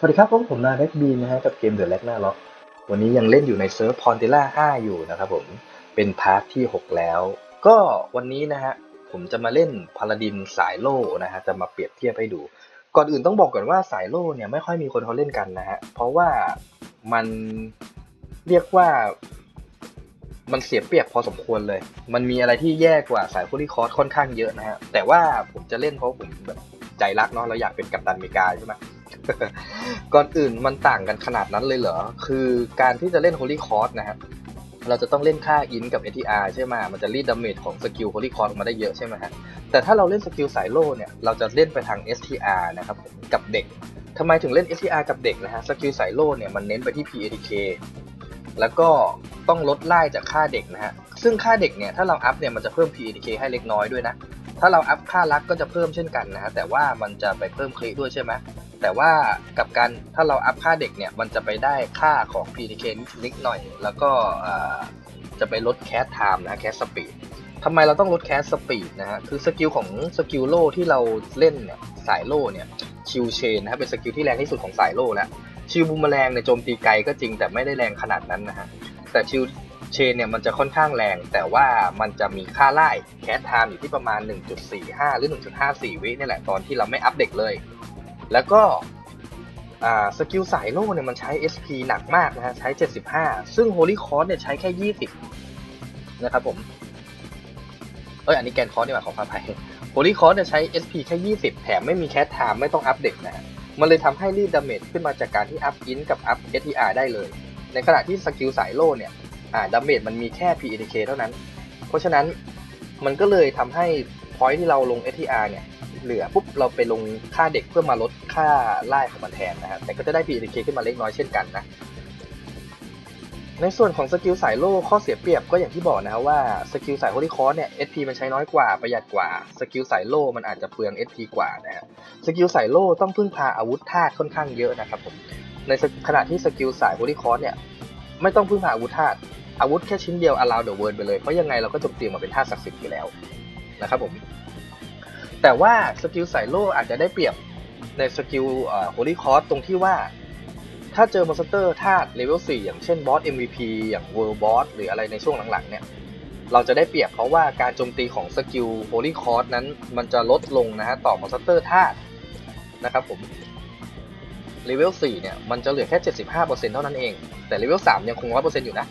สวัสดีครับผมผมนาเล็กบีนะฮะกับเกมเดอะแล็กนาล็อกวันนี้ยังเล่นอยู่ในเซิร์ฟพอนเทล่า5 อยู่นะครับผมเป็นพาร์ทที่ 6 แล้ว ก็วันนี้นะฮะผมจะมาเล่นพาลาดินสายโล่นะฮะจะมาเปรียบเทียบให้ดู ก่อนอื่นต้องบอกก่อนว่าสายโล่เนี่ยไม่ค่อยมีคนเขาเล่นกันนะฮะเพราะว่ามันเรียกว่ามันเสียเปรียบพอสมควรเลย มันมีอะไรที่แย่กว่าสายโคลีคอร์สค่อนข้างเยอะนะฮะแต่ว่าผมจะเล่นเพราะผมแบบใจรักเนาะเราอยากเป็นกัปตันอเมริกาใช่ไหม ก่อนอื่นมันต่างกันขนาดนั้นเลยเหรอ คือการที่จะเล่น Holy Cross นะฮะเราจะต้องเล่นค่าอินกับ ATR ใช่ไหมมันจะรีดดาเมจของสกิล Holy Cross ออกมาได้เยอะใช่ไหมฮะ แต่ถ้าเราเล่นสกิลสายโล่เนี่ย เราจะเล่นไปทาง STR นะครับกับเด็กทำไมถึงเล่น STR กับเด็กนะฮะ สกิลสายโล่เนี่ยมันเน้นไปที่ PATK แล้วก็ต้องลดไล่จากค่าเด็กนะฮะ ซึ่งค่าเด็กเนี่ยถ้าเราอัพเนี่ยมันจะเพิ่ม PATK ให้เล็กน้อยด้วยนะ ถ้าเราอัพค่ารักก็จะเพิ่มเช่นกันนะฮะ แต่ว่ามันจะไปเพิ่มคลิด้วยใช่ไหม แต่ว่ากับการถ้าเราอัพค่าเด็กเนี่ย มันจะไปได้ค่าของ PTK นิดหน่อย แล้วก็จะไปลดแคสไทม์นะแคสสปีดทำไมเราต้องลดแคสสปีดนะฮะ คือสกิลของสกิลโล่ที่เราเล่นเนี่ยสายโล่เนี่ยชิลเชนนะครับเป็นสกิลที่แรงที่สุดของสายโล่แล้วชิลบูมแมลงในยโจมตีไกลก็จริงแต่ไม่ได้แรงขนาดนั้นนะฮะแต่ชิลเชนเนี่ยมันจะค่อนข้างแรง แต่ว่ามันจะมีค่าไล่แคสไทม์อยู่ที่ประมาณ 1.45 หรือ 1.54 วินี่แหละตอนที่เราไม่อัพเด็กเลย แล้วก็สกิลสายโล่เนี่ยมันใช้ SP หนักมากนะฮะใช้ 75 ซึ่ง Holy Cross เนี่ยใช้แค่ 20 นะครับผม เอ้ยอันนี้แกนคอร์สนี่หว่าขอพาไป Holy Cross เนี่ยใช้ SP แค่ 20 แถมไม่มีแคสไทม์ไม่ต้องอัปเดตนะฮะมันเลยทำให้รีดดาเมจขึ้นมาจากการที่อัพอินกับอัพ STR ได้เลย ในขณะที่สกิลสายโล่เนี่ยดาเมจมันมีแค่ PATK เท่านั้น เพราะฉะนั้นมันก็เลยทำให้พอยที่เราลง STR เนี่ย เหลือปุ๊บเราไปลงค่าเด็กเพื่อมาลดค่าไล่ของมันแทนนะฮะแต่ก็จะได้ PTK ขึ้นมาเล็กน้อยเช่นกันนะในส่วนของสกิลสายโล่ข้อเสียเปรียบก็อย่างที่บอกนะครับว่าสกิลสายโฮลิคอร์เนี่ย SP มันใช้น้อยกว่าประหยัดกว่าสกิลสายโล่มันอาจจะเปลือง SP กว่านะฮะสกิลสายโล่ต้องพึ่งพาอาวุธธาตุค่อนข้างเยอะนะครับผมในขณะที่สกิลสายโฮลิคอร์เนี่ยไม่ต้องพึ่งพาอาวุธธาตุอาวุธแค่ชิ้นเดียว allow the world ไปเลยเพราะยังไงเราก็โจมตีมาเป็นธาตุศักดิ์สิทธิ์อยู่แล้วนะครับผม แต่ว่าสกิลสายโล่อาจจะได้เปรียบในสกิลโฮลี่คอร์สตรงที่ว่า ถ้าเจอมอนสเตอร์ธาตุเลเวล4อย่างเช่นบอส MVP อย่าง World Boss หรืออะไรในช่วงหลังๆเนี่ยเราจะได้เปรียบเพราะว่าการโจมตีของสกิลโฮลี่คอร์สนั้นมันจะลดลงนะฮะต่อมอนสเตอร์ธาตุนะครับผมเลเวล4เนี่ยมันจะเหลือแค่ 75%เท่านั้นเอง แต่เลเวล3ยังคง 100%อยู่นะ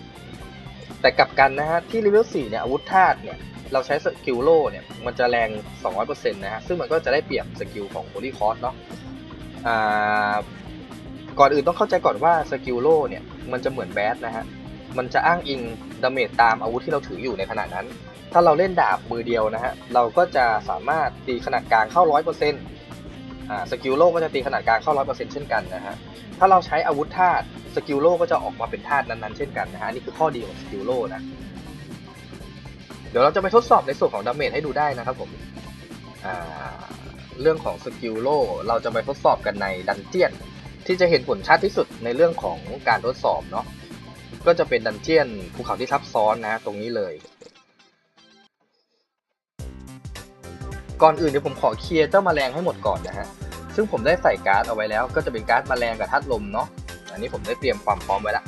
แต่กลับกันนะฮะที่เลเวล4เนี่ยอาวุธธาตุเนี่ย เราใช้สกิลโล่เนี่ยมันจะแรง 200%นะฮะซึ่งมันก็จะได้เปรียบสกิลของโ o ลีคอร์สเนาะก่อนอื่นต้องเข้าใจก่อนว่าสกิลโล่เนี่ยมันจะเหมือนแบดนะฮะมันจะอ้างอิงดาเมจตามอาวุธที่เราถืออยู่ในขณะนั้น ถ้าเราเล่นดาบมือเดียวนะฮะเราก็จะสามารถตีขนาดกลางเข้า 100%อ่าสกิลโล่ก็จะตีขนาดกลางเข้า 100%เช่นกันนะฮะถ้าเราใช้อาวุธธาตุสกิลโล่ก็จะออกมาเป็นธาตุนั้นๆเช่นกันนะฮะนี่คือข้อดีของสกิลโล่นะ เดี๋ยวเราจะไปทดสอบในส่วนของดาเมจให้ดูได้นะครับผมเรื่องของสกิลโลเราจะไปทดสอบกันในดันเจียน ที่จะเห็นผลชัดที่สุดในเรื่องของการทดสอบเนาะก็จะเป็นดันเจียนภูเขาที่ซับซ้อนนะตรงนี้เลย ก่อนอื่นเดี๋ยวผมขอเคลียร์เจ้าแมลงให้หมดก่อนนะฮะซึ่งผมได้ใส่การ์ดเอาไว้แล้ว ก็จะเป็นการ์ดแมลงกับธาตุลมเนาะอันนี้ผมได้เตรียมความพร้อมไว้ล้ว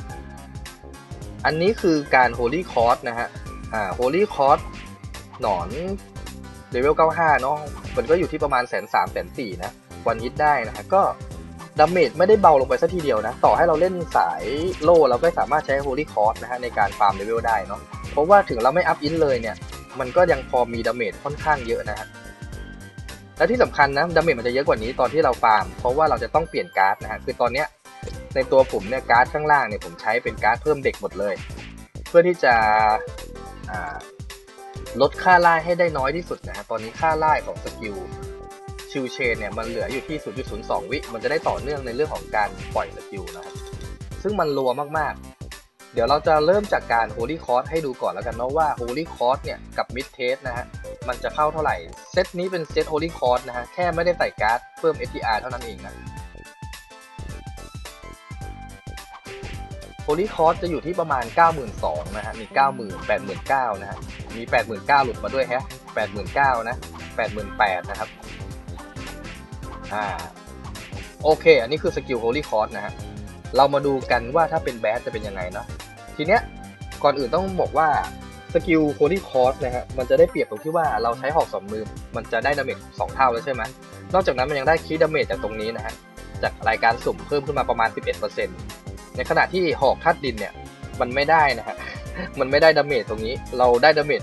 อันนี้คือการ Holy Cross นะฮะ อ่าโฮลี่คอร์สหนอนเลเวล 95 เนาะมันก็อยู่ที่ประมาณแสนสามแสนสี่นะ วันฮิตได้นะฮะก็ดาเมจไม่ได้เบาลงไปสัทีเดียวนะ ต่อให้เราเล่นสายโล่เราก็สามารถใช้โฮลี่คอร์สนะฮะในการฟาร์มเลเวลได้เนาะเพราะว่าถึงเราไม่อัพอินเลยเนี่ย มันก็ยังพอมีดาเมจค่อนข้างเยอะนะฮะและที่สำคัญนะดาเมจมันจะเยอะกว่านี้ตอนที่เราฟาร์ม เพราะว่าเราจะต้องเปลี่ยนการ์ดนะฮะคือตอนเนี้ยในตัวผมเนี่ยการ์ดข้างล่างเนี่ยผมใช้เป็นการ์ดเพิ่มเด็กหมดเลย เพื่อที่จะ ลดค่าไล่ให้ได้น้อยที่สุดนะฮะตอนนี้ค่าไล่ของสกิลชิวเชนเนี่ยมันเหลืออยู่ที่ 0.02 วิ มันจะได้ต่อเนื่องในเรื่องของการปล่อยสกิลนะครับ ซึ่งมันรัวมากๆ เดี๋ยวเราจะเริ่มจากการ Holy Cross ให้ดูก่อนแล้วกันเนาะว่า Holy Cross เนี่ยกับ Mid Test นะฮะ มันจะเข้าเท่าไหร่ เซตนี้เป็นเซต Holy Cross นะฮะ แค่ไม่ได้ใส่การ์ดเพิ่ม STR เท่านั้นเองนะ โ o ลีคอร์สจะอยู่ที่ประมาณ 92,000นะฮะ มี 90,000 89,000นะฮะ มี 89,000หลุดมาด้วยแฮะ89,000นะ88,000นะครับ อ่า โอเค อันนี้คือสกิล Holy c o r d นะฮะ เรามาดูกันว่าถ้าเป็นแบสจะเป็นยังไงเนาะ ทีเนี้ย ก่อนอื่นต้องบอกว่าสกิล Holy c o r d นะฮะ มันจะได้เปรียบตรงที่ว่าเราใช้หอกสองมือ มันจะได้ดาเมจสองเท่าแล้วใช่ไหมนอกจากนั้นมันยังได้คีดาเมจจากตรงนี้นะฮะ จากรายการสุ่มเพิ่มขึ้นมาประมาณ 11% ในขณะที่หอกธาตุดินเนี่ยมันไม่ได้นะฮะมันไม่ได้ดาเมจตรงนี้ เราได้ดาเมจ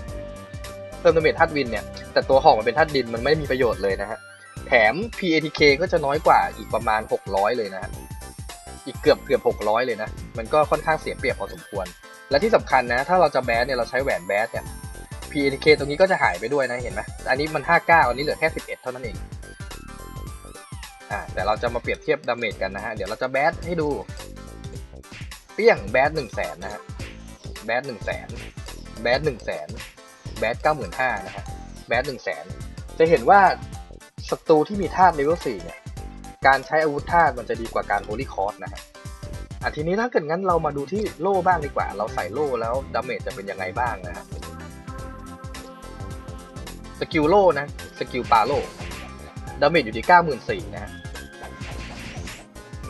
เพิ่มดาเมจธาตุวินเนี่ยแต่ตัวหอกมันเป็นธาตุดินมันไม่มีประโยชน์เลยนะฮะแถม PATK ก็จะน้อยกว่าอีกประมาณ 600 เลยนะฮะอีกเกือบเกือบ600 เลยนะ มันก็ค่อนข้างเสียเปรียบพอสมควร และที่สำคัญนะ ถ้าเราจะแบสเนี่ยเราใช้แหวนแบสเนี่ย PATK ตรงนี้ก็จะหายไปด้วยนะเห็นไหมอันนี้มัน 59 อันนี้เหลือแค่ 11 เท่านั้นเองอ่าแต่เราจะมาเปรียบเทียบดาเมจกันนะฮะเดี๋ยวเราจะแบสให้ดู เปี้ยงแบส1 0 0 0 0แสนนะฮะแบส1 0 0 0 0แสนแบส1 0 0 0 0แสนแบส95,000นห้านะฮะแบส1 0 0 0 0แสนจะเห็นว่าศัตรูที่มีธาตุเลเวล4เนี่ยการใช้อาวุธธาตุมันจะดีกว่าการโฮลี่คอร์สนะฮะอะทีนี้ถ้าเกิดงั้นเรามาดูที่โล่บ้างดีกว่า เราใส่โล่แล้วดาเมจจะเป็นยังไงบ้างนะฮะสกิลโล่นะสกิลปาโล่ดาเมจอยู่ที่ 94,000นะฮะ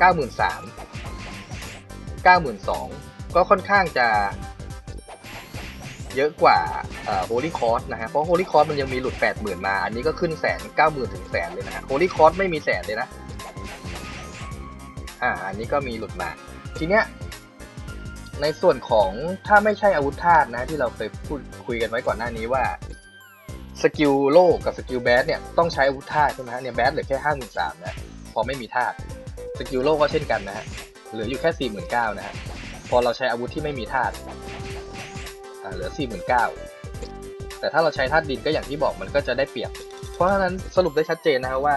93,000 92,000 ก็ค่อนข้างจะเยอะกว่าโฮลี่คอร์สนะฮะ เพราะโฮลี่คอร์สมันยังมีหลุด 80,000 มา อันนี้ก็ขึ้นแสนเก้าหมื่นถึงแสนเลยนะฮะโฮลี่คอร์สไม่มีแสนเลยนะ อ่า อันนี้ก็มีหลุดมา ทีเนี้ย ในส่วนของถ้าไม่ใช่อาวุธธาตุนะ ที่เราเคยพูดคุยกันไว้ก่อนหน้านี้ว่าสกิลโลกับสกิลแบสเนี่ยต้องใช้อาวุธธาตุใช่ไหมฮะเนี่ยแบสเหลือแค่ห้าหมื่นสามนะพอไม่มีธาตุสกิลโลก็เช่นกันนะฮะ เหลืออยู่แค่สี่หมื่นเก้านะฮะพอเราใช้อาวุธที่ไม่มีธาตุอ่าเหลือ 49,000 แต่ถ้าเราใช้ธาตุดินก็อย่างที่บอกมันก็จะได้เปรียบ เพราะฉะนั้นสรุปได้ชัดเจนนะครับว่า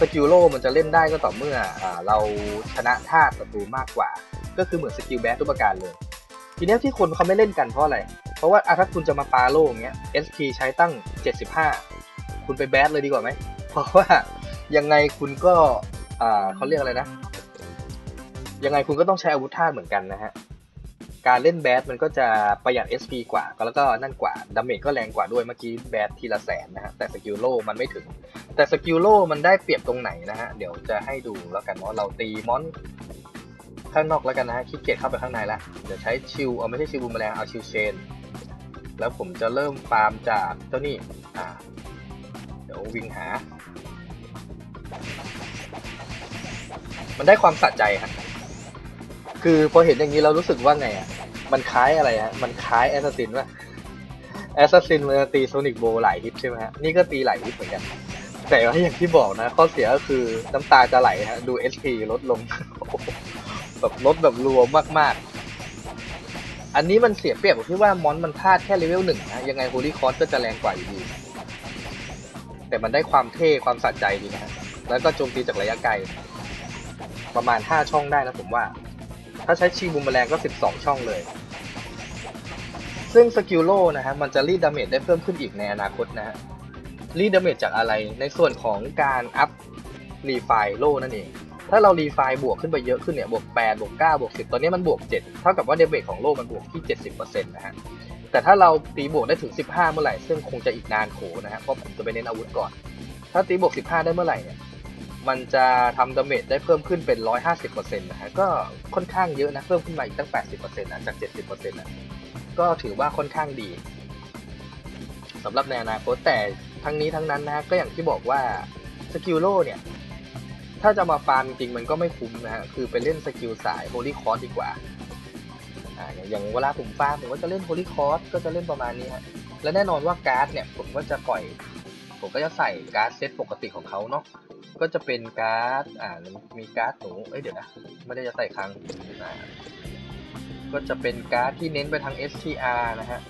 สกิลโลมันจะเล่นได้ก็ต่อเมื่ออเราชนะธาตุศัตรูมากกว่า ก็คือเหมือนสกิลแบสทุกประการเลย ทีนี้ที่คนเขาไม่เล่นกันเพราะอะไร เพราะว่าอะถ้าคุณจะมาปาโลอย่างเงี้ย SP ใช้ตั้ง 75 คุณไปแบสเลยดีกว่าไหม เพราะว่ายังไงคุณก็เขาเรียกอะไรนะ ยังไงคุณก็ต้องใช้อาวุธธาตุเหมือนกันนะฮะ การเล่นแบดมันก็จะประหยัด SP กว่าแล้วก็นั่นกว่าดาเมจก็แรงกว่าด้วยเมื่อกี้แบดทีละแสนนะฮะแต่สกิลโลมันไม่ถึง แต่สกิลโลมันได้เปรียบตรงไหนนะฮะ เดี๋ยวจะให้ดูแล้วกันว่าเราตีมอนข้างนอกแล้วกันนะฮะขี้เกียจเข้าไปข้างในละเดี๋ยวใช้ชิลเอาไม่ใช่ชิลบูมแมลงเอาชิลเชน แล้วผมจะเริ่มฟาร์มจากเจ้านี่อ่าเดี๋ยววิ่งหา มันได้ความสะใจฮะ คือพอเห็นอย่างนี้เรารู้สึกว่าไงอะ มันคล้ายอะไรฮะ มันคล้ายแอสซัสซินว่าแอสซัสซินมันตีโซนิกโบหลายฮิตใช่ไหมฮะ นี่ก็ตีหลายฮิตเหมือนกัน แต่ว่าอย่างที่บอกนะ ข้อเสียก็คือน้ำตาจะไหลฮะ ดู SP ลดลง แบบลดแบบรัวมมากๆ อันนี้มันเสียเปรียบตรงที่ว่ามอนมันพลาดแค่เลเวลหนึ่งนะยังไงโฮลี่คอร์สก็จะแรงกว่าอยู่ดีแต่มันได้ความเท่ความสะใจดีนะฮะ แล้วก็โจมตีจากระยะไกล ประมาณ 5 ช่องได้นะผมว่า ถ้าใช้ชีบูมแมลงก็ 12 ช่องเลย ซึ่งสกิลโลนะฮะมันจะรีดดาเมจได้เพิ่มขึ้นอีกในอนาคตนะฮะรีดดาเมจจากอะไรในส่วนของการอัพรีไฟโลนั่นเอง ถ้าเรารีไฟบวกขึ้นไปเยอะขึ้นเนี่ยบวก8บวก9บวก10 ตอนนี้มันบวก 7 เท่ากับว่าเดาเมจของโลมันบวกที่ 70%นะฮะแต่ถ้าเราตีบวกได้ถึง 15 เมื่อไหร่ ซึ่งคงจะอีกนานโขนะฮะเพราะผมจะไปเน้นอาวุธก่อน ถ้าตีบวก 15 ได้เมื่อไหร่เนี่ย มันจะทำดาเมจได้เพิ่มขึ้นเป็น 150%นะฮะ ก็ค่อนข้างเยอะนะ เพิ่มขึ้นมาอีกตั้ง 80%นะจาก 70%นะก็ถือว่าค่อนข้างดีสำหรับในอนาคตแต่ทั้งนี้ทั้งนั้นนะฮะก็อย่างที่บอกว่าสกิลโลเนี่ย ถ้าจะมาฟาร์มจริงมันก็ไม่คุ้มนะฮะ คือไปเล่นสกิลสายโฮลี่คอร์สดีกว่าอ่า อย่างเวลาผมฟาร์มผมก็จะเล่นโฮลี่คอร์สก็จะเล่นประมาณนี้ฮะและแน่นอนว่าการ์ดเนี่ยผมก็จะปล่อย ผมก็จะใส่การ์ดเซตปกติของเขาเนาะ ก็จะเป็นการ์ด อ่า มีการ์ดหนู เอ้ย เดี๋ยวนะ ไม่ได้จะใส่ครั้งก็จะเป็นการ์ดที่เน้นไปทาง STR นะฮะ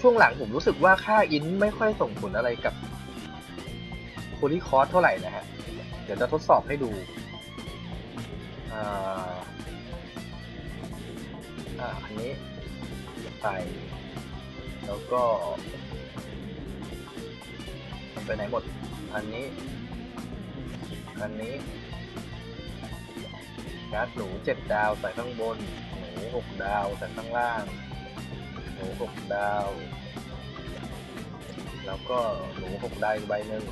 ช่วงหลังผมรู้สึกว่าค่าอินไม่ค่อยส่งผลอะไรกับโพลีคอร์สเท่าไหร่นะฮะ เดี๋ยวจะทดสอบให้ดูอ่าอ่าอันนี้ใส่แล้วก็ ไปไหนหมด อันนี้ อันนี้การ์ดหนูเจ็ดดาวใส่ข้างบนหนูหกดาวใส่ข้างล่างหนูหกดาว แล้วก็หนูหกดาวอีกใบหนึ่ง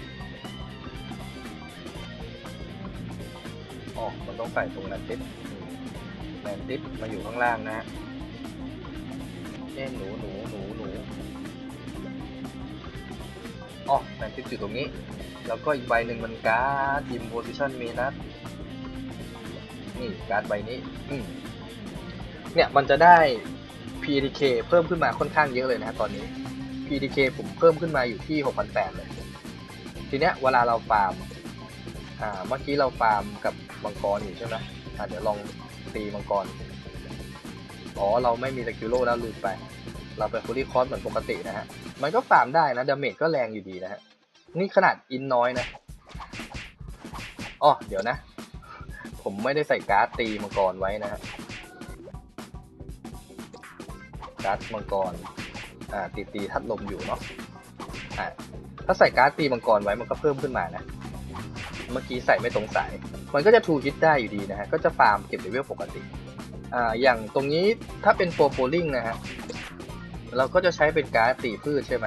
อ๋อมันต้องใส่ตรงนันติดแมนติดมาอยู่ข้างล่างนะเอ้หนูหนูหนูหนูอ๋อแมนติดอยู่ตรงนี้ แล้วก็อีกใบหนึ่งมันการ์ดอิมโพซิชันเมนัสนี่การ์ดใบนี้อืเนี่ยมันจะได้ PDK เพิ่มขึ้นมาค่อนข้างเยอะเลยนะตอนนี้ PDK ผมเพิ่มขึ้นมาอยู่ที่ 6,800เลย ทีเนี้ยเวลาเราฟาร์ม อ่า เมื่อกี้เราฟาร์มกับมังกรอยู่ใช่ไหมอ่าเดี๋ยวลองตีมังกร อ๋อ เราไม่มีสกิลโลแล้วลืมไป เราไปฟูลี่คอร์สเหมือนปกตินะฮะ มันก็ฟาร์มได้นะ ดาเมจก็แรงอยู่ดีนะฮะ นี่ขนาดอินน้อยนะอ๋อเดี๋ยวนะ ผมไม่ได้ใส่การ์ดตีมังกรไว้นะฮะการ์ดมังกรอ่าตีตีทัดลมอยู่เนาะอ่าถ้าใส่การ์ดตีมังกรไว้มันก็เพิ่มขึ้นมานะ เมื่อกี้ใส่ไม่ตรงสาย มันก็จะทูฮิตได้อยู่ดีนะฮะ ก็จะฟาร์มเก็บเลเวลปกติ อ่า อย่างตรงนี้ถ้าเป็นโปรโปลิงนะฮะ เราก็จะใช้เป็นการ์ดตีพืชใช่ไหม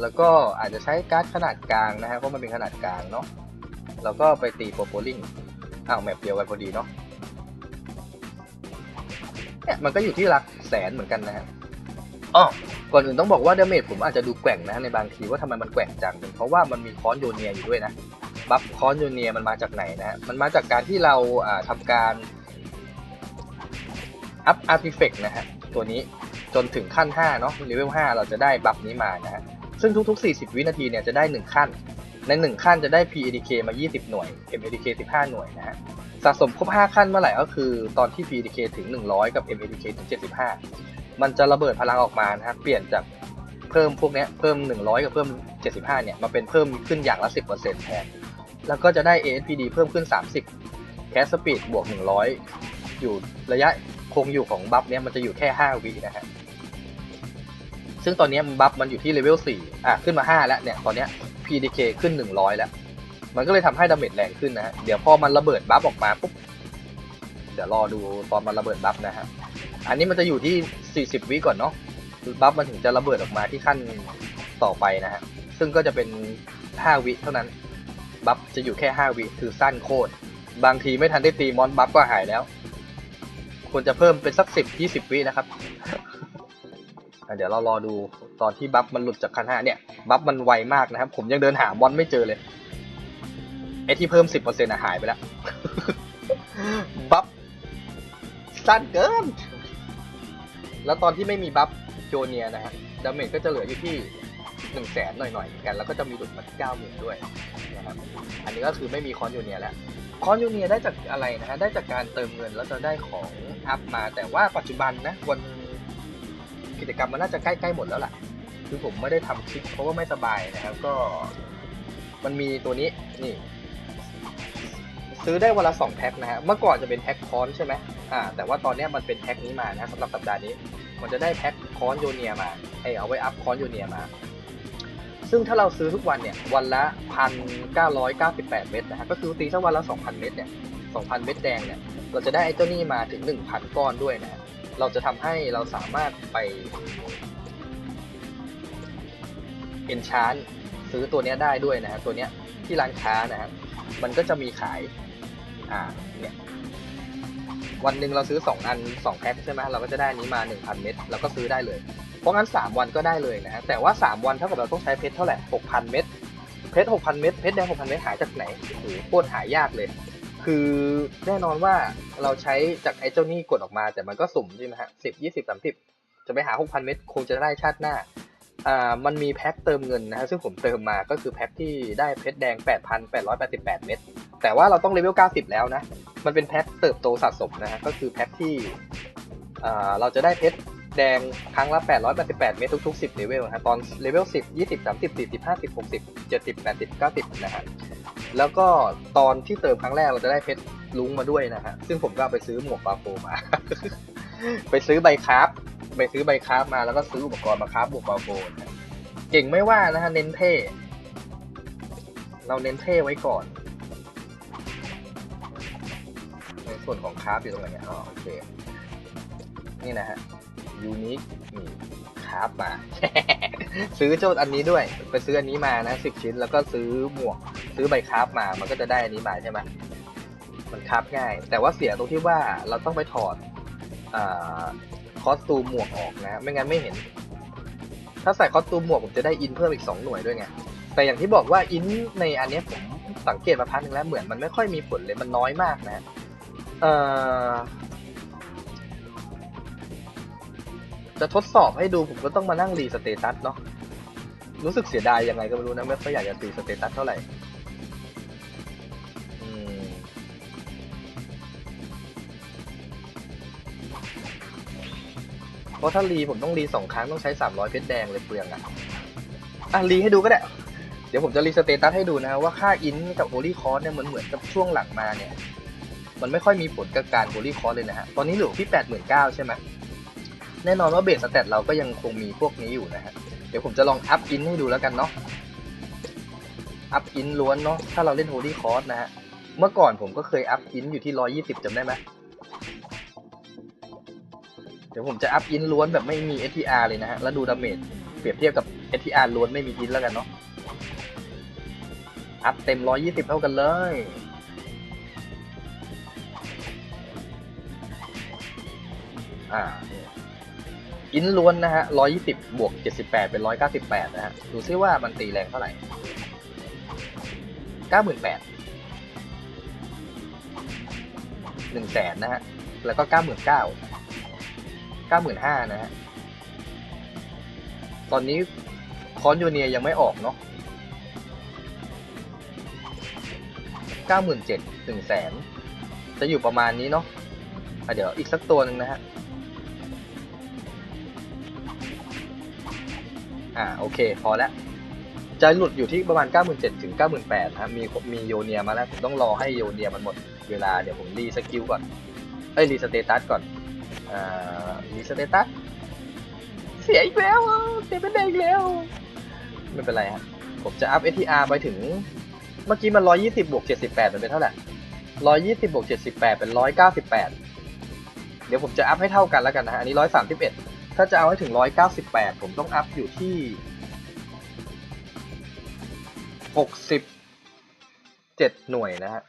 แล้วก็อาจจะใช้การ์ดขนาดกลางนะฮะเพราะมันเป็นขนาดกลางเนาะแล้วก็ไปตีโปรโปลิงอ้าวแมปเดียวกันพอดีเนาะเนี่ยมันก็อยู่ที่หลักแสนเหมือนกันนะฮะอ๋อก่อนอื่นต้องบอกว่าเดเมจผมอาจจะดูแกว่งนะในบางทีว่าทำไมมันแกว่งจังเป็นเพราะว่ามันมีคอนโยเนียอยู่ด้วยนะบัฟคอนโยเนียมันมาจากไหนนะฮะมันมาจากการที่เราอ่าทำการอัพอาร์ติเฟกนะฮะตัวนี้จนถึงขั้น 5 เนาะเลเวล 5 เราจะได้บัฟนี้มานะฮะ ซึ่งทุก ๆ 40 วินาทีเนี่ยจะได้ 1 ขั้น ใน 1 ขั้นจะได้ PADK มา 20 หน่วย MADK 15 หน่วยนะฮะสะสมครบ 5 ขั้นเมื่อไหร่ก็คือตอนที่ PADK ถึง 100 กับ MADK ถึง 75 มันจะระเบิดพลังออกมานะฮะเปลี่ยนจากเพิ่มพวกเนี้ยเพิ่ม 100 กับเพิ่ม 75 เนี่ยมาเป็นเพิ่มขึ้นอย่างละ 10%แทน แล้วก็จะได้ ASPD เพิ่มขึ้น 30 แคสสปีดบวก 100 อยู่ระยะคงอยู่ของบัฟเนี้ยมันจะอยู่แค่ 5 วินะฮะ ซึ่งตอนนี้บัฟมันอยู่ที่เลเวล4อะขึ้นมา 5 แล้วเนี่ยตอนนี้ PDK ขึ้น 100 แล้ว มันก็เลยทำให้ดาเมจแรงขึ้นนะฮะเดี๋ยวพอมันระเบิดบัฟออกมาปุ๊บเดี๋ยวรอดูตอนมันระเบิดบัฟนะฮะอันนี้มันจะอยู่ที่ 40 วิก่อนเนาะบัฟมันถึงจะระเบิดออกมาที่ขั้นต่อไปนะฮะซึ่งก็จะเป็น 5 วิเท่านั้นบัฟจะอยู่แค่ 5 วิคือสั้นโคตรบางทีไม่ทันได้ตีมอนบัฟก็หายแล้วควรจะเพิ่มเป็นสัก 10 20 วินะครับ เดี๋ยวเรารอดูตอนที่บัฟมันหลุดจากขั้นห้าเนี่ยบัฟมันไวมากนะครับ ผมยังเดินหามอนไม่เจอเลยไอที่เพิ่ม10%อร์เซ็นต์หายไปแล้วบัฟสั้นเกิน แล้วตอนที่ไม่มีบัฟโจเนียนะฮะดาเมจก็จะเหลืออยู่ที่หนึ่งแสนหน่อยๆกัน แล้วก็จะมีหลุดมาที่เก้าหมื่นด้วยนะครับอันนี้ก็คือไม่มีคอนโยเนียแล้วคอนโยเนียได้จากอะไรนะฮะได้จากการเติมเงินแล้วจะได้ของอัพมาแต่ว่าปัจจุบันนะวัน กิจกรรมมันน่าจะใกล้ๆหมดแล้วล่ะ คือผมไม่ได้ทำคลิปเพราะว่าไม่สบายนะครับก็ มันมีตัวนี้นี่ ซื้อได้วันละสองแพ็คนะฮะเมื่อก่อนจะเป็นแพ็คคอนใช่ไหมอ่า แต่ว่าตอนนี้มันเป็นแพ็คนี้มานะสำหรับสัปดาห์นี้ มันจะได้แพ็คคอนโยเนียมาไอเอาไว้อัพคอนโยเนียมา ซึ่งถ้าเราซื้อทุกวันเนี่ย วันละพันเก้าร้อยเก้าสิบแปดเม็ดนะฮะก็คือตีสักวันละสองพันเม็ดเนี่ยสองพันเม็ดแดงเนี่ยเราจะได้ไอ้เจ้านี่มาถึงหนึ่งพันก้อนด้วยนะฮะ เราจะทำให้เราสามารถไปเอนชานซื้อตัวเนี้ยได้ด้วยนะฮะตัวเนี้ยที่ร้านค้านะฮะมันก็จะมีขายอ่าเนี่ยวันหนึ่งเราซื้อสองอันสองแพ็คใช่ไหมเราก็จะได้นี้มาหนึ่งพันเม็ดเราก็ซื้อได้เลย เพราะงั้นสามวันก็ได้เลยนะฮะแต่ว่าสามวันเท่ากับเราต้องใช้เพชรเท่าไหร่หกพันเม็ดเพชรหกพันเม็ดเพชรแดงหกพันเม็ดหายจากไหนโอ้โหโคตรหายากเลย คือแน่นอนว่าเราใช้จากไอ้เจ้านี่กดออกมาแต่มันก็สุ่มใช่ไหมฮะสิบยี่สิบสามสิบจะไปหาหกพันเม็ดคงจะได้ชาติหน้าอ่ามันมีแพ็คเติมเงินนะฮะซึ่งผมเติมมาก็คือแพ็คที่ได้เพชรแดง 8,888 เม็ดแต่ว่าเราต้องเลเวล 90 แล้วนะ มันเป็นแพ็คเติบโตสะสมนะฮะก็คือแพ็คที่อ่าเราจะได้เพชรแดงครั้งละ 888 เม็ดทุกๆ 10 เลเวลนะฮะตอนเลเวล 10 20 30 40 50 60 70 80 90 นะฮะ แล้วก็ตอนที่เติมครั้งแรกเราจะได้เพชรลุงมาด้วยนะฮะ ซึ่งผมก็ไปซื้อหมวกบาโฟมา ไปซื้อใบคราฟไปซื้อใบคราฟมาแล้วก็ซื้ออุปกรณ์มาคราฟบวกบาโฟเก่งไม่ว่านะฮะเน้นเท่ เราเน้นเท่ไว้ก่อนในส่วนของคราฟอยู่ตรงไหนอ๋อโอเค นี่นะฮะยูนิคนี่คราฟมา ซื้อเจ้าอันนี้ด้วย ไปซื้ออันนี้มานะสิบชิ้นแล้วก็ซื้อหมวก ซื้อใบคราฟมา มันก็จะได้อันนี้มาใช่ไหมมันคราฟง่าย แต่ว่าเสียตรงที่ว่าเราต้องไปถอดอคอสตูมหมวกออกนะ ไม่งั้นไม่เห็น ถ้าใส่คอสตูมหมวกผมจะได้อินเพิ่มอีก 2 หน่วยด้วยไง แต่อย่างที่บอกว่าอินในอันนี้ผมสังเกตมาพักหนึ่งแล้วเหมือนมันไม่ค่อยมีผลเลยมันน้อยมากนะ เอ่อจะทดสอบให้ดูผมก็ต้องมานั่งรีสเตตัสเนาะรู้สึกเสียดายยังไงก็ไม่รู้นะไม่ค่อยอยากจะตีสเตตัสเท่าไหร่ ราะถ้ารีผมต้องรีสองครั้งต้องใช้สามร้อยเพชรแดงเลยเปลืองอะอะรีให้ดูก็ได้ เดี๋ยวผมจะรีสเตตัสให้ดูนะว่าค่าอินกับโ o ลีคอร์สเนี่ยมันเหมือนกับช่วงหลังมาเนี่ย มันไม่ค่อยมีผลกับการโ o ลีคอร์สเลยนะฮะ ตอนนี้เหลือที่แปดหมื่นเก้าใช่ไหมแน่นอนว่าเบสสแตทเราก็ยังคงมีพวกนี้อยู่นะฮะ เดี๋ยวผมจะลองอัพอินให้ดูแล้วกันเนาะ อัพอินล้วนเนาะ ถ้าเราเล่นโ o ลีคอร์สนะฮะ เมื่อก่อนผมก็เคยอัพอินอยู่ที่ร้อยี่สิบจำได้ไหม เดี๋ยวผมจะอัพอินล้วนแบบไม่มี STR เลยนะฮะ แล้วดูดาเมจเปรียบเทียบกับ STR ล้วนไม่มีอินแล้วกันเนาะ อัพเต็ม 120 เท่ากันเลย อ่าเนี่ยอินล้วนนะฮะ 120 บวก 78 เป็น 198 นะฮะ ดูซิว่ามันตีแรงเท่าไหร่ 98,000 1แสนนะฮะ แล้วก็99,000 95,000น้าหมื่นห้านะฮะ ตอนนี้คอนยูเนียยังไม่ออกเนาะเก้าหมื่นเจ็ดหนึ่งแสนจะอยู่ประมาณนี้เนาะะเดี๋ยวอีกสักตัวหนึ่งนะฮะ อ่าโอเคพอแล้วจะหลุดอยู่ที่ประมาณ 97,000 ถึง 98,000นะมีมีโยเนียมาแล้ว ผมต้องรอให้โยเนียมันหมดเวลา เดี๋ยวผมรีสกิลก่อน เอ้ยรีสเตตัสก่อน อ่ารีสเตตัสเสียอีกแล้วเสียเป็นแดงอีกแล้ว ไม่เป็นไรฮะผมจะอัพ ATR ไปถึง เมื่อกี้มัน 120 บวก 78 มันเป็นเท่าไหร่ 120 บวก 78 เป็น 198 เดี๋ยวผมจะอัพให้เท่ากันแล้วกันนะฮะ อันนี้ 131 ถ้าจะเอาให้ถึง 198 ผมต้องอัพอยู่ที่ 67 หน่วยนะฮะ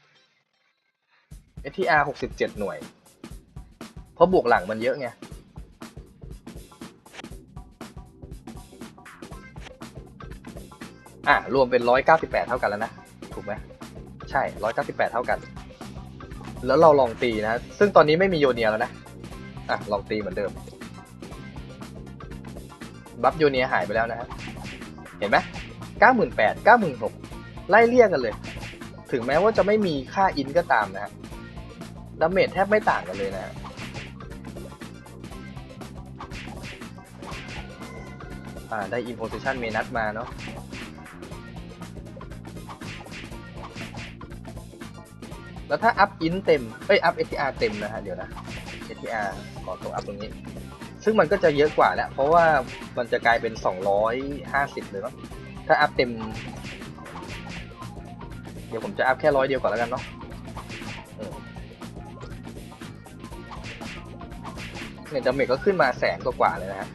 ATR 67 หน่วย เพราะบวกหลังมันเยอะไงอะรวมเป็น198เกาสิบแปดเท่ากันแล้วนะ ถูกไหมใช่198เกาสิบแปดเท่ากัน แล้วเราลองตีนะ ซึ่งตอนนี้ไม่มีโยเนียแล้วนะอะลองตีเหมือนเดิม บัฟโยเนียหายไปแล้วนะฮะเห็นไหม98,000 96,000ไล่เลี่ยกันเลย ถึงแม้ว่าจะไม่มีค่าอินก็ตามนะฮะดาเมจแทบไม่ต่างกันเลยนะฮะ อ่าได้ imposition เมนัสมาเนาะแล้วถ้าอัพอินเต็มเอ้ยอัพ STR เต็มนะฮะเดี๋ยวนะ STR ขอตัวอัพตรงนี้ ซึ่งมันก็จะเยอะกว่าแล้ว เพราะว่ามันจะกลายเป็น 250 เลยมั้งถ้าอัพเต็ม เดี๋ยวผมจะอัพแค่ร้อยเดียวก่อนแล้วกันเนาะเนี่ยดาเมจก็ขึ้นมาแสนกว่าเลยนะฮะ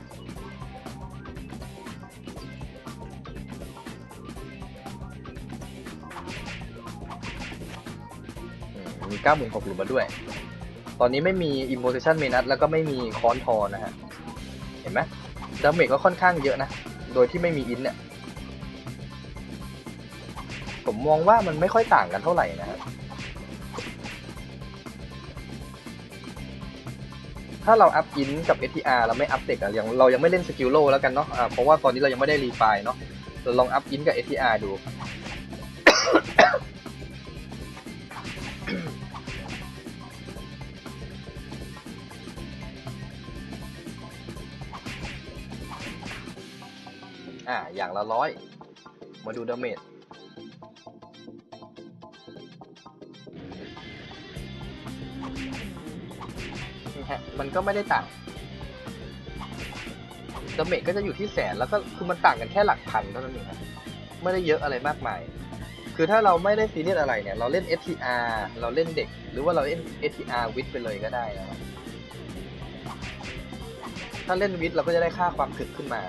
อืมมี96,000หลุมมาด้วย ตอนนี้ไม่มี imposition เมนัสแล้วก็ไม่มีคอนทอนะฮะ เห็นไหมดาเมจก็ค่อนข้างเยอะนะ โดยที่ไม่มีอินเนี่ย ผมมองว่ามันไม่ค่อยต่างกันเท่าไหร่นะฮะถ้าเราอัพอินกับ STR เราไม่อัพเด็กอะยังเรายังไม่เล่นสกิลโลแล้วกันเนาะอ่าเพราะว่าตอนนี้เรายังไม่ได้รีไฟเนาะเราลองอัพอินกับ STR ดู อ่าอย่างละร้อยมาดูดาเมจนี่ฮะมันก็ไม่ได้ต่างดาเมจก็จะอยู่ที่แสนแล้วก็คือมันต่างกันแค่หลักพันเท่านั้นเองครับไม่ได้เยอะอะไรมากมาย คือถ้าเราไม่ได้ซีเรียสอะไรเนี่ย เราเล่น STR เราเล่นเด็ก หรือว่าเราเล่น STR วิทไปเลยก็ได้นะครับถ้าเล่นวิทเราก็จะได้ค่าความถึกขึ้นมา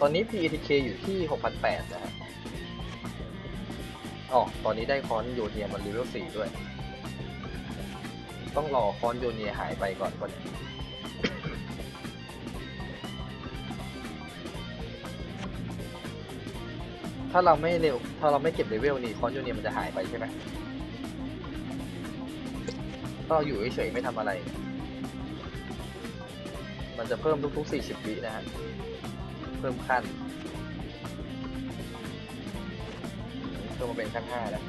ตอนนี้ PATK อยู่ที่ 6,800 นะฮะอ๋อตอนนี้ได้คอนโยเนียมันเลเวลสี่ด้วย ต้องรอคอนโยเนียหายไปก่อนก่อนถ้าเราไม่เร็ว ถ้าเราไม่เก็บเลเวลนี่คอนโยเนียมันจะหายไปใช่ไหมก็อยู่เฉยๆไม่ทำอะไร มันจะเพิ่มทุกๆ40วินะฮะ พิ่มขั้นเพิ่มมาเป็นขั้นห้าแล้ว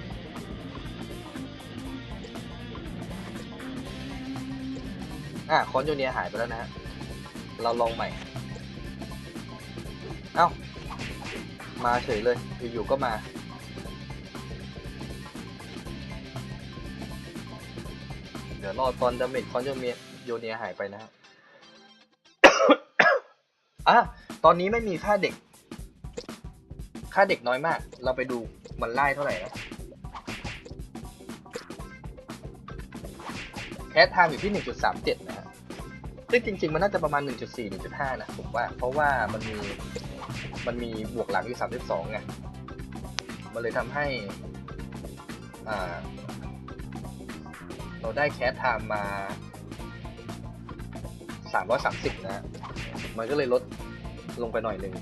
อะคอนโยเนียหายไปแล้วนะฮะ เราลองใหม่ เอ้า มาเฉยเลย อยู่ๆก็มา เดี๋ยวรอตอนดาเมจคอนโยเนียโยเนียหายไปนะฮะ อะ ตอนนี้ไม่มีค่าเด็ก ค่าเด็กน้อยมาก เราไปดูมันไล่เท่าไหร่นะแคสไทม์อยู่ที่ 1.37 นะฮะซึ่งจริง ๆ มันน่าจะประมาณ 1.4 1.5 นะผมว่า เพราะว่ามันมี มันมีบวกหลังอยู่ 32 ไง มันเลยทำให้ อ่า เราได้แคสไทม์มา 330 นะฮะมันก็เลยลด ลงไปหน่อยหนึ่ง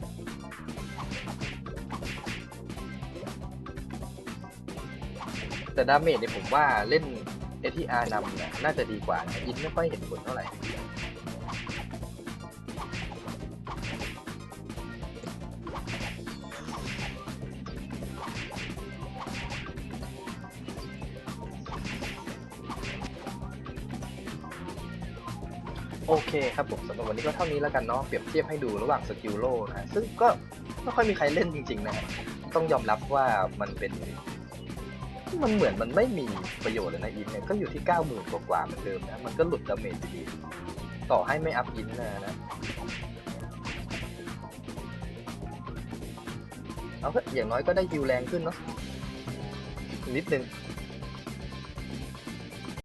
แต่ดาเมจเนี่ยผมว่าเล่น ATR นำเนี่ยน่าจะดีกว่านะอินไม่ค่อยเห็นผลเท่าไหร่ โอเคครับผมสำหรับวันนี้ก็เท่านี้แล้วกันเนาะเปรียบเทียบให้ดูระหว่างสกิลโลนะซึ่งก็ไม่ค่อยมีใครเล่นจริง ๆ นะ ต้องยอมรับว่ามันเป็น มันเหมือนมันไม่มีประโยชน์เลยนะอินเนี่ยก็อยู่ที่ 90,000 กว่าๆเหมือนเดิมนะ มันก็หลุดดาเมจดีต่อให้ไม่อัพอินนะนะเอาเถอะอย่างน้อยก็ได้ฮิวแรงขึ้นเนาะนิดนึง